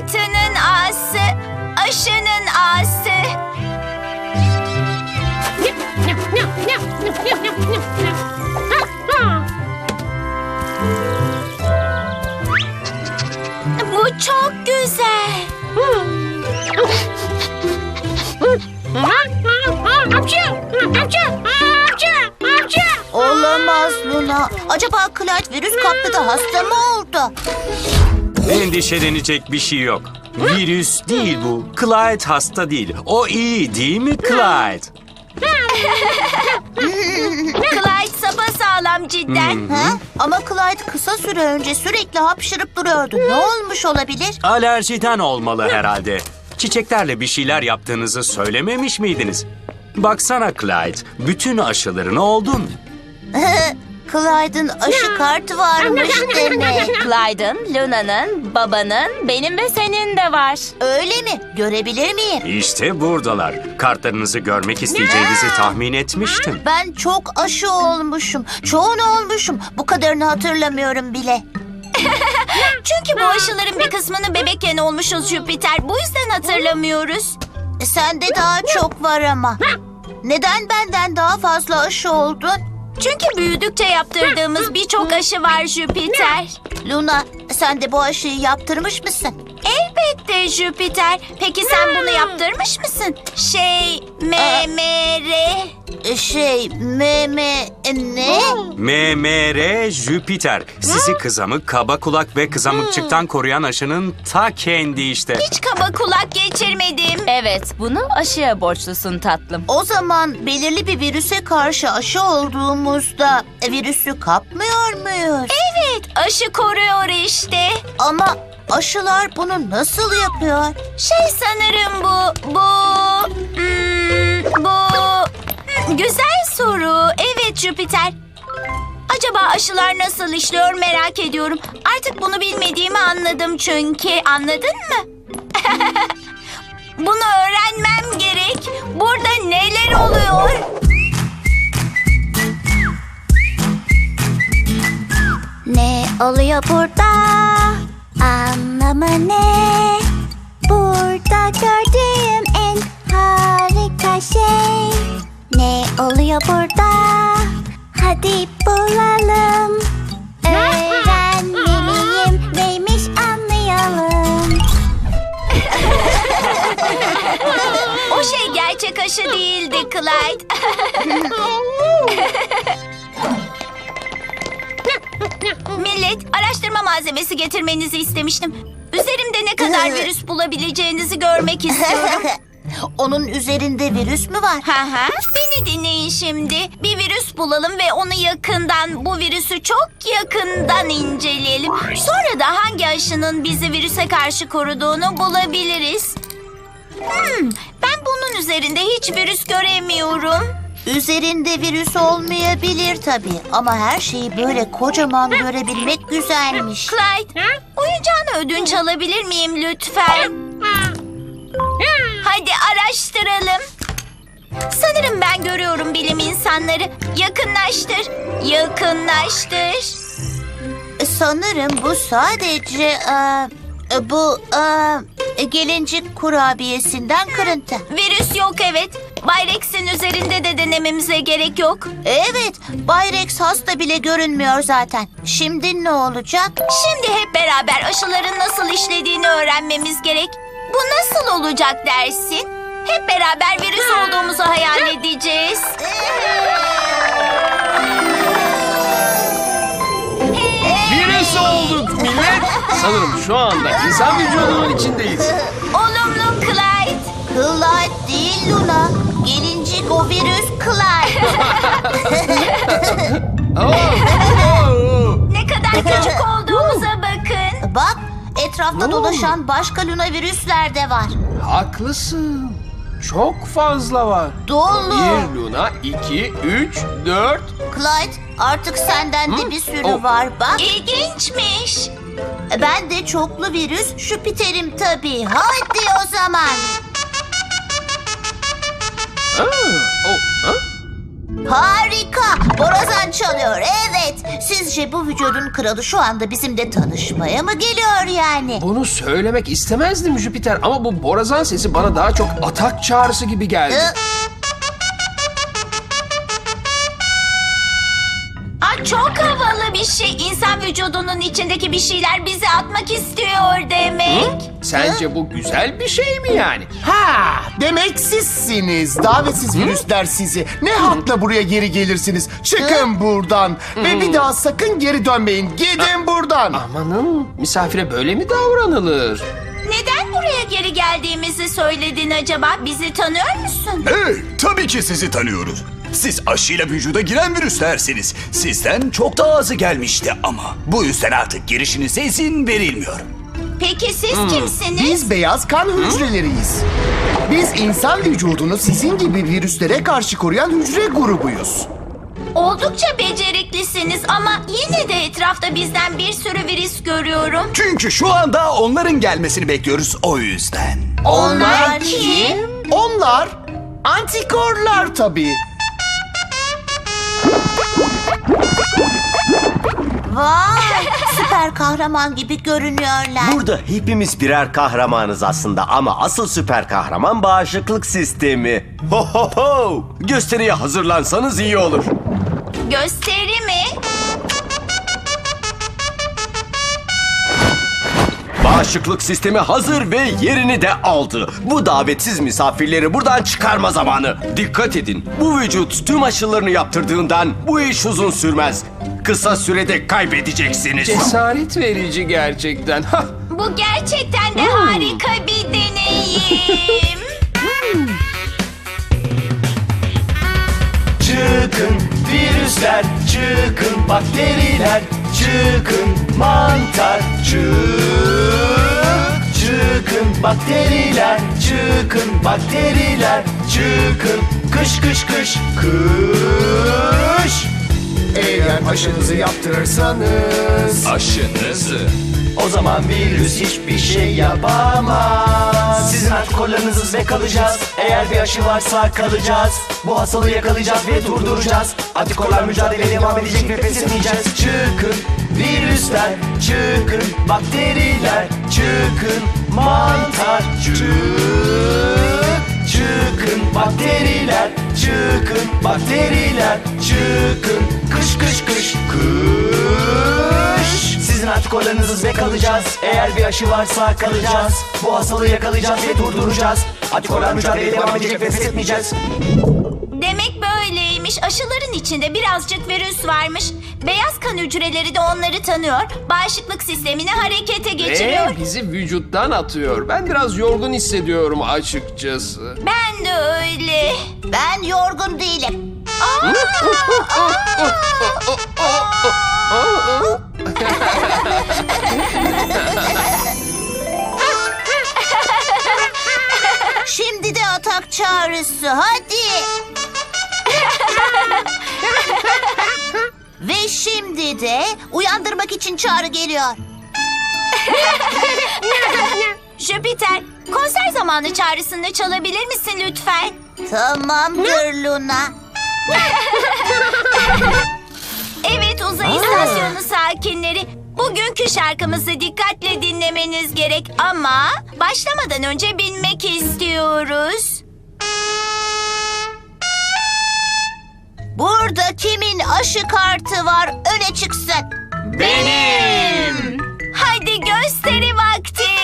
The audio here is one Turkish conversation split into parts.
Martı'nın ağası, aşının ağası. Bu çok güzel. Olamaz Luna. Acaba Clyde virüs kaptı da hasta mı oldu? Endişelenecek bir şey yok. Virüs değil bu. Clyde hasta değil. O iyi değil mi Clyde? Clyde sapasağlam cidden. Ha? Ama Clyde kısa süre önce sürekli hapşırıp duruyordu. Ne olmuş olabilir? Alerjiden olmalı herhalde. Çiçeklerle bir şeyler yaptığınızı söylememiş miydiniz? Baksana Clyde, bütün aşılarını oldun. Clyde'ın aşı kartı varmış demek. Clyde'ın, Luna'nın, babanın, benim ve senin de var. Öyle mi? Görebilir miyim? İşte buradalar. Kartlarınızı görmek isteyeceğinizi tahmin etmiştim. Ben çok aşı olmuşum. Çoğunu olmuşum. Bu kadarını hatırlamıyorum bile. Çünkü bu aşıların bir kısmını bebekken olmuşuz Jüpiter. Bu yüzden hatırlamıyoruz. Sende daha çok var ama. Neden benden daha fazla aşı oldun? Çünkü büyüdükçe yaptırdığımız birçok aşı var Jüpiter. Luna, sen de bu aşıyı yaptırmış mısın? Elbette Jüpiter. Peki sen bunu yaptırmış mısın? Şey, MMR. E, Şey, meme ne? MMR Jüpiter. Sizi kızamık, kaba kulak ve kızamıkçıktan koruyan aşının ta kendi işte. Hiç kaba kulak geçirmedim. Evet, bunu aşıya borçlusun tatlım. O zaman belirli bir virüse karşı aşı olduğumuzda virüsü kapmıyor muyuz? Evet, aşı koruyor işte. Ama aşılar bunu nasıl yapıyor? Şey sanırım bu, bu, hmm, bu... Güzel soru. Evet Jüpiter. Acaba aşılar nasıl işliyor merak ediyorum. Artık bunu bilmediğimi anladım çünkü. Anladın mı? bunu öğrenmem gerek. Burada neler oluyor? Ne oluyor burada? Anlamı ne? Burada gördüğüm en harika şey. Ne oluyor burada? Hadi bulalım. Öğrenmeliyim neymiş anlayalım. O şey gerçek aşı değildi Clyde. Millet, araştırma malzemesi getirmenizi istemiştim. Kadar virüs bulabileceğinizi görmek istiyorum. Onun üzerinde virüs mü var? Ha ha. Beni dinleyin şimdi. Bir virüs bulalım ve onu yakından, bu virüsü çok yakından inceleyelim. Sonra da hangi aşının bizi virüse karşı koruduğunu bulabiliriz. Hmm, ben bunun üzerinde hiç virüs göremiyorum. Üzerinde virüs olmayabilir tabii. Ama her şeyi böyle kocaman görebilmek güzelmiş. Clyde, oyuncağını ödünç alabilir miyim lütfen? Hadi araştıralım. Sanırım ben görüyorum bilim insanları. Yakınlaştır, yakınlaştır. Sanırım bu sadece e, e, bu e, gelincik kurabiyesinden kırıntı. Virüs yok evet. Bay Rex'in üzerinde de denememize gerek yok. Evet, Bay Rex hasta bile görünmüyor zaten. Şimdi ne olacak? Şimdi hep beraber aşıların nasıl işlediğini öğrenmemiz gerek. Bu nasıl olacak dersin? Hep beraber virüs olduğumuzu hayal edeceğiz. Virüs olduk millet. Sanırım şu anda insan vücudunun içindeyiz. Olumlu Clyde. Clyde değil Luna. Gelincik o virüs oo. Ne kadar küçük olduğumuza bakın. Bak, etrafta dolaşan başka Luna virüsler de var. Haklısın. Çok fazla var. Dolu. Bir Luna, iki, üç, dört. Clyde, artık senden de Hı? bir sürü Oh. var bak. İlginçmiş. Ben de çoklu virüs Jüpiter'im tabii. Hadi o zaman. Harika. Borazan çalıyor. Evet. Sizce bu vücudun kralı şu anda bizimle tanışmaya mı geliyor yani? Bunu söylemek istemezdim Jüpiter ama bu borazan sesi bana daha çok atak çağrısı gibi geldi. Hı? Aa, çok havalı bir şey. İnsan vücudunun içindeki bir şeyler bizi atmak istiyor demek. Sence bu güzel bir şey mi yani? Ha, demek sizsiniz. Davetsiz virüsler sizi. Ne hakla buraya geri gelirsiniz? Çıkın buradan. Ve bir daha sakın geri dönmeyin. Gidin buradan. Amanın misafire böyle mi davranılır? Neden buraya geri geldiğimizi söyledin acaba? Bizi tanıyor musun? Hey, tabii ki sizi tanıyoruz. Siz aşıyla vücuda giren virüslersiniz. Sizden çok daha azı gelmişti ama bu yüzden artık girişinize izin verilmiyor. Peki siz kimsiniz? Biz beyaz kan hücreleriyiz. Biz insan vücudunu sizin gibi virüslere karşı koruyan hücre grubuyuz. Oldukça beceriklisiniz ama yine de etrafta bizden bir sürü virüs görüyorum. Çünkü şu anda onların gelmesini bekliyoruz o yüzden. Onlar kim? Onlar antikorlar tabii. Vay. Süper kahraman gibi görünüyorlar. Burada hepimiz birer kahramanız aslında ama asıl süper kahraman bağışıklık sistemi. Ho ho ho! Gösteriye hazırlansanız iyi olur. Gösteri mi? Bağışıklık sistemi hazır ve yerini de aldı. Bu davetsiz misafirleri buradan çıkarma zamanı. Dikkat edin. Bu vücut tüm aşılarını yaptırdığından bu iş uzun sürmez. Kısa sürede kaybedeceksiniz. Cesaret verici gerçekten. Bu gerçekten de harika bir deneyim. Çıkın virüsler, çıkın bakteriler, çıkın mantar, çık. Çıkın bakteriler, çıkın bakteriler, çıkın kış kış kış kış. Eğer aşınızı yaptırırsanız Aşınızı. O zaman virüs hiçbir şey yapamaz. Sizin antikorlarınız ve kalacağız. Eğer bir aşı varsa kalacağız. Bu hastalığı yakalayacağız ve durduracağız. Antikorlar mücadeleye devam edecek ve pes etmeyeceğiz. Çıkın virüsler, çıkın bakteriler, çıkın mantar, çık. Çıkın bakteriler, çıkın bakteriler, çıkın kış kış kış kış. Sizin antikorlarınız ve kalacağız. Eğer bir aşı varsa kalacağız. Bu hastalığı yakalayacağız ve durduracağız. Antikorlar mücadeleye devam edecek ve pes etmeyeceğiz. Demek böyleymiş. Aşıların içinde birazcık virüs varmış. Beyaz kan hücreleri de onları tanıyor. Bağışıklık sistemini harekete geçiriyor. ve bizi vücuttan atıyor. Ben biraz yorgun hissediyorum açıkçası. Ben de öyle. Ben yorgun değilim. Şimdi çağrısı. Hadi. Ve şimdi de uyandırmak için çağrı geliyor. Jüpiter, konser zamanı çağrısını çalabilir misin lütfen? Tamamdır Luna. Evet uzay istasyonu sakinleri. Bugünkü şarkımızı dikkatle dinlemeniz gerek ama başlamadan önce bilmek istiyoruz. Burada kimin aşı kartı var öne çıksın. Benim. Hadi gösteri vakti.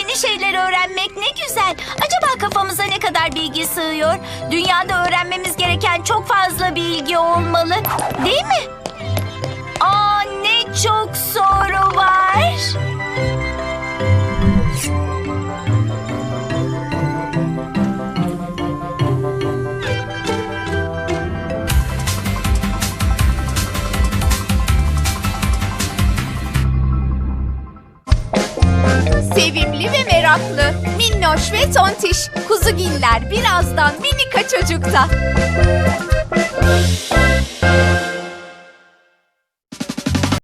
Yeni şeyler öğrenmek ne güzel. Acaba kafamıza ne kadar bilgi sığıyor? Dünyada öğrenmemiz gereken çok fazla bilgi olmalı. Değil mi? Aa ne çok soru var. Kuzugiller birazdan minika çocukta.